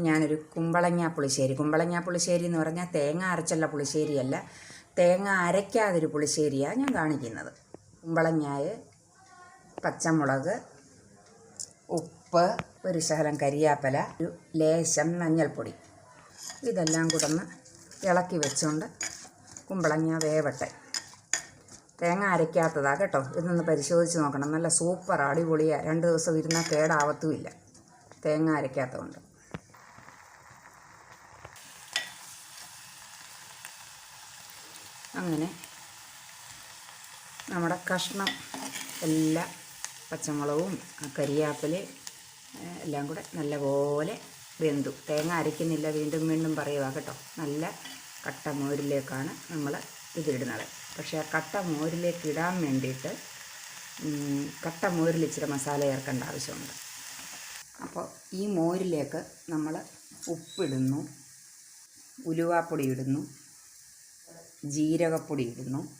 ഞാനൊരു കുമ്പളങ്ങ പുളിശ്ശേരി. കുമ്പളങ്ങ പുളിശ്ശേരി എന്ന് പറഞ്ഞാൽ തേങ്ങ അരച്ചുള്ള പുളിശ്ശേരിയല്ല. തേങ്ങ അരയ്ക്കാതൊരു പുളിശ്ശേരിയാണ് ഞാൻ കാണിക്കുന്നത്. കുമ്പളങ്ങായ പച്ചമുളക് ഉപ്പ് ഒരു ശകലം കരിയാപ്പല ഒരു ലേശം മഞ്ഞൾപ്പൊടി. ഇതെല്ലാം കൂടെ ഒന്ന് ഇളക്കി വെച്ചുകൊണ്ട് കുമ്പളങ്ങ വേവട്ടെ. തേങ്ങ അരയ്ക്കാത്തതാണ് കേട്ടോ. ഇതൊന്ന് പരിശോധിച്ച് നോക്കണം. നല്ല സൂപ്പർ അടിപൊളിയാണ് രണ്ട് ദിവസം ഇരുന്നാൽ കേടാവത്തുമില്ല. തേങ്ങ അരയ്ക്കാത്തതുകൊണ്ട്. അങ്ങനെ നമ്മുടെ കഷ്ണം എല്ലാ പച്ചമുളകും കരിയാപ്പിൽ എല്ലാം കൂടെ നല്ലപോലെ വെന്തു. തേങ്ങ അരയ്ക്കുന്നില്ല വീണ്ടും വീണ്ടും പറയുക കേട്ടോ. നല്ല കട്ട മോരിലേക്കാണ് നമ്മൾ ഇതിടുന്നത് പക്ഷേ ആ കട്ട മോരിലേക്ക് ഇടാൻ വേണ്ടിയിട്ട് കട്ട മോരിൽ ഇച്ചിരി മസാല ചേർക്കേണ്ട ആവശ്യമുണ്ട്. അപ്പോൾ ഈ മോരിലേക്ക് നമ്മൾ ഉപ്പിടുന്നു ഉലുവാപ്പൊടി ഇടുന്നു ജീരകപ്പൊടി ഇടുന്നു.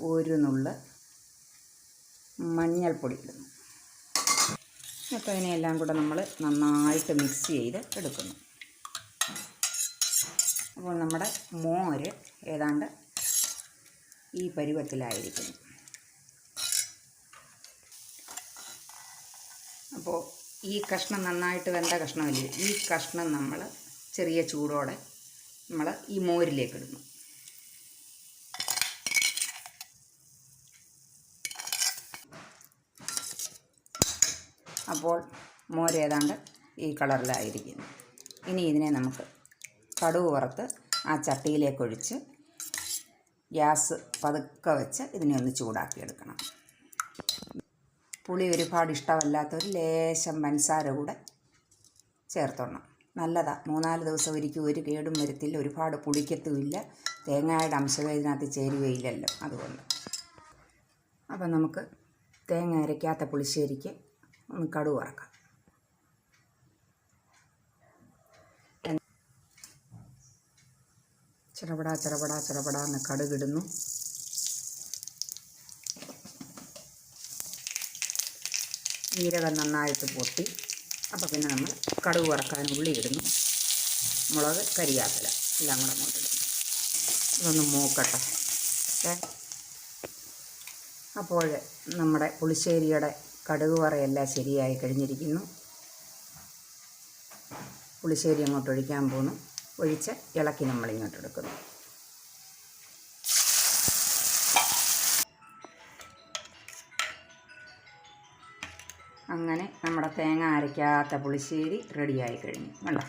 ഒരു നുള്ള് മഞ്ഞൾപ്പൊടി ഇടുന്നു. എന്നിട്ട് അതിനെല്ലാം കൂടെ നമ്മൾ നന്നായിട്ട് മിക്സ് ചെയ്ത് എടുക്കുന്നു. അപ്പോൾ നമ്മുടെ മോര് ഏതാണ്ട് ഈ പരുവത്തിലായിരിക്കുന്നു. അപ്പോൾ ഈ കഷ്ണം നന്നായിട്ട് വെന്ത കഷ്ണമല്ലേ? ഈ കഷ്ണം നമ്മൾ ചെറിയ ചൂടോടെ നമ്മൾ ഈ മോരിലേക്ക് ഇടുന്നു. അപ്പോൾ മോര് ഏതാണ്ട് ഈ കളറിലായിരിക്കുന്നു. ഇനി ഇതിനെ നമുക്ക് കടുവ് വറുത്ത് ആ ചട്ടിയിലേക്ക് ഒഴിച്ച് ഗ്യാസ് പതുക്കെ വെച്ച് ഇതിനെ ഒന്ന് ചൂടാക്കിയെടുക്കണം. പുളി ഒരുപാട് ഇഷ്ടമല്ലാത്തൊരു ലേശം പഞ്ചസാര കൂടെ ചേർത്തോണം നല്ലതാണ് മൂന്നാൽ ദിവസം ഒരിക്കലും ഒരു കേടും വരത്തില്ല ഒരുപാട് പുളിക്കത്തുമില്ല തേങ്ങയുടെ അംശമേ ഇതിനകത്ത് ചേരുകയില്ലല്ലോ അതുകൊണ്ട്. അപ്പം നമുക്ക് തേങ്ങ അരയ്ക്കാത്ത പുളിശ്ശേരിക്ക് ഒന്ന് കടു വറക്കാം. ചിറപട ചിറപട ചിറപട എന്ന് കടുകിടുന്നു ജീരകം നന്നായിട്ട് പൊട്ടി. അപ്പോൾ പിന്നെ നമ്മൾ കടുക് വറക്കാൻ ഉള്ളി ഇടുന്നു. മുളക് കരിയാപ്പില എല്ലാം കൂടെ അങ്ങോട്ട് ഇടുന്നു. ഇതൊന്ന് മൂക്കട്ടെ. ഓക്കേ അപ്പോൾ നമ്മുടെ പുളിശ്ശേരിയുടെ കടുക് വറയെല്ലാം ശരിയായി കഴിഞ്ഞിരിക്കുന്നു. പുളിശ്ശേരി അങ്ങോട്ട് ഒഴിക്കാൻ പോകുന്നു ഒഴിച്ച് ഇളക്കി നമ്മൾ ഇങ്ങോട്ട് എടുക്കുന്നു. അങ്ങനെ നമ്മുടെ തേങ്ങ അരയ്ക്കാത്ത പുളിശ്ശേരി റെഡിയായി കഴിഞ്ഞു. കണ്ടോ?